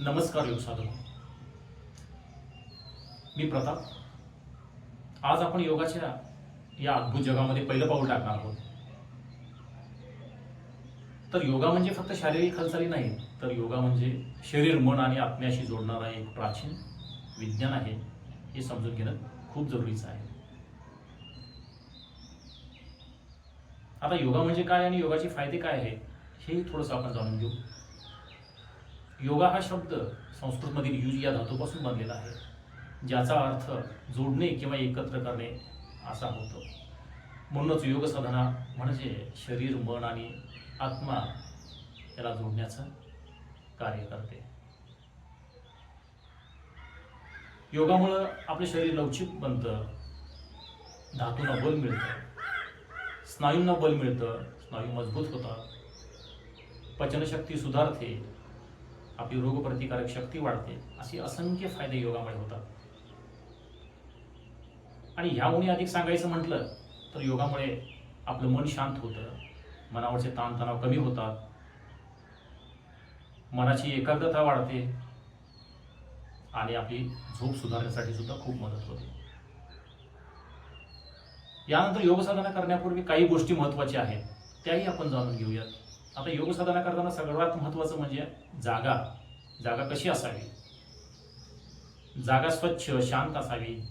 नमस्कार योग साधक मी प्रताप. आज आपण योगाच्या या अद्भुत जगामध्ये पहिलं पाऊल टाकणार आहोत. तर योगा म्हणजे फक्त शारीरिक हालचाली नाही तर योगा म्हणजे शरीर मन आणि आत्म्याशी जोडणारा एक प्राचीन विज्ञान आहे. हे समजून घेणं खूप जरुरीचं आहे. आता योगा म्हणजे काय आणि योगाचे फायदे काय आहेत हे थोडंसं आपण जाणून घेऊ. योगा हा शब्द संस्कृतमधील युज या धातूपासून बनलेला आहे ज्याचा अर्थ जोडणे किंवा एकत्र करणे असा होतो. म्हणूनच योग साधना म्हणजे शरीर मन आणि आत्मा याला जोडण्याचं कार्य करते. योगामुळं आपलं शरीर लवचिक बनतं धातूंना बल मिळतं स्नायूंना बल मिळतं स्नायू मजबूत होतात पचनशक्ती सुधारते आपली रोगप्रतिकारक शक्ती वाढते. असे असंख्य फायदे योगामुळे होतात. आणि ह्यामुळे अधिक सांगायचं म्हटलं तर योगामुळे आपलं मन शांत होतं. मनावरचे ताणतणाव कमी होतात. मनाची एकाग्रता वाढते. आणि आपली झोप सुधारण्यासाठी सुद्धा खूप मदत होते. यानंतर योगसाधना करण्यापूर्वी काही गोष्टी महत्त्वाच्या आहेत त्याही आपण जाणून घेऊयात. आता योग साधना करताना सर्वात महत्त्वाचं म्हणजे जागा. जागा कशी असावी? जागा स्वच्छ शांत असावी.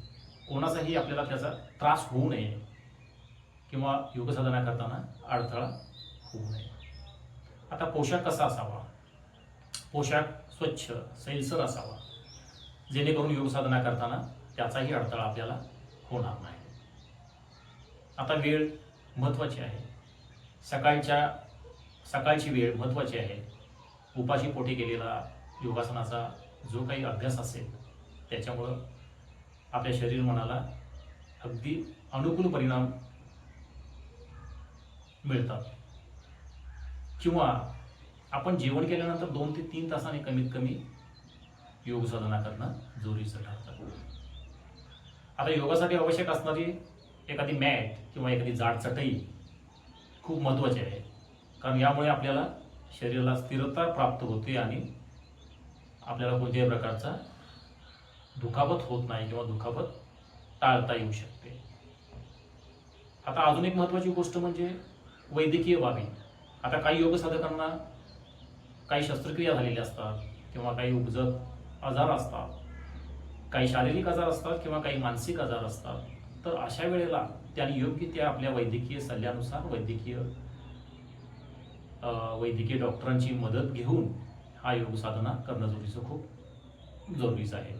कोणाचाही आपल्याला त्याचा त्रास होऊ नये किंवा योग साधना करताना अडथळा होऊ नये. आता पोशाख कसा असावा? पोशाख स्वच्छ सैलसर असावा. जेणेकरून योग साधना करताना त्याचाही अडथळा आपल्याला होणार नाही. आता वेळ महत्त्वाची आहे. सकाळच्या सकाळची वेळ महत्त्वाची आहे. उपाशी पोटी केलेला योगासनाचा जो काही अभ्यास असेल त्याच्यामुळं आपल्या शरीर मनाला अगदी अनुकूल परिणाम मिळतात. किंवा आपण जेवण केल्यानंतर दोन ते तीन तासाने कमीत कमी योग साधना करणं जरुरीचं ठरतं. आता योगासाठी आवश्यक असणारी एखादी मॅट किंवा एखादी जाड चटई खूप महत्त्वाची आहे. कारण यामुळे आपल्याला शरीराला स्थिरता प्राप्त होते आणि आपल्याला कोणत्याही प्रकारचा दुखापत होत नाही किंवा दुखापत टाळता येऊ शकते. आता अजून एक महत्त्वाची गोष्ट म्हणजे वैद्यकीय बाबी. आता काही योग साधकांना काही शस्त्रक्रिया झालेल्या असतात किंवा काही उपजत आजार असतात. काही शारीरिक आजार असतात किंवा काही मानसिक आजार असतात. तर अशा वेळेला त्यांनी योग्य त्या आपल्या वैद्यकीय सल्ल्यानुसार वैद्यकीय वैद्यकीय डॉक्टरांची मदत घेऊन हा योग साधना करणं जरुरीचं खूप जरुरीचं आहे.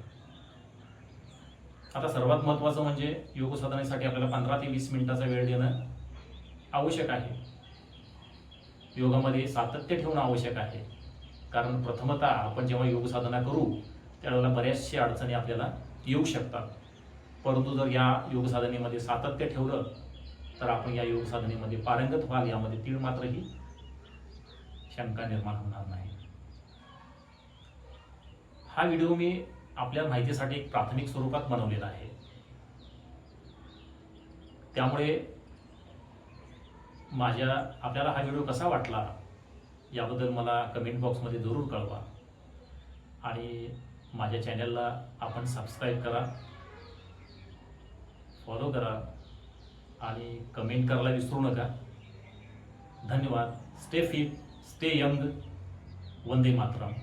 आता सर्वात महत्त्वाचं म्हणजे योग साधनेसाठी आपल्याला पंधरा ते वीस मिनिटाचा वेळ देणं आवश्यक आहे. योगामध्ये सातत्य ठेवणं आवश्यक आहे. कारण प्रथमतः आपण जेव्हा योग साधना करू त्यावेळेला बऱ्याचशा अडचणी आपल्याला येऊ शकतात. परंतु जर या योग साधनेमध्ये सातत्य ठेवलं तर आपण या योग साधनेमध्ये पारंगत व्हाल यामध्ये तीळ मात्रही शंका निर्माण होणार नाही. हा व्हिडिओ मी आपल्या माहितीसाठी एक प्राथमिक स्वरूपात बनवलेला आहे. त्यामुळे माझ्या आपल्याला हा व्हिडिओ कसा वाटला याबद्दल मला कमेंट बॉक्समध्ये जरूर कळवा. आणि माझ्या चॅनलला आपण सबस्क्राईब करा फॉलो करा आणि कमेंट करायला विसरू नका. धन्यवाद. स्टे फिट स्टे यंग वंदे मातरम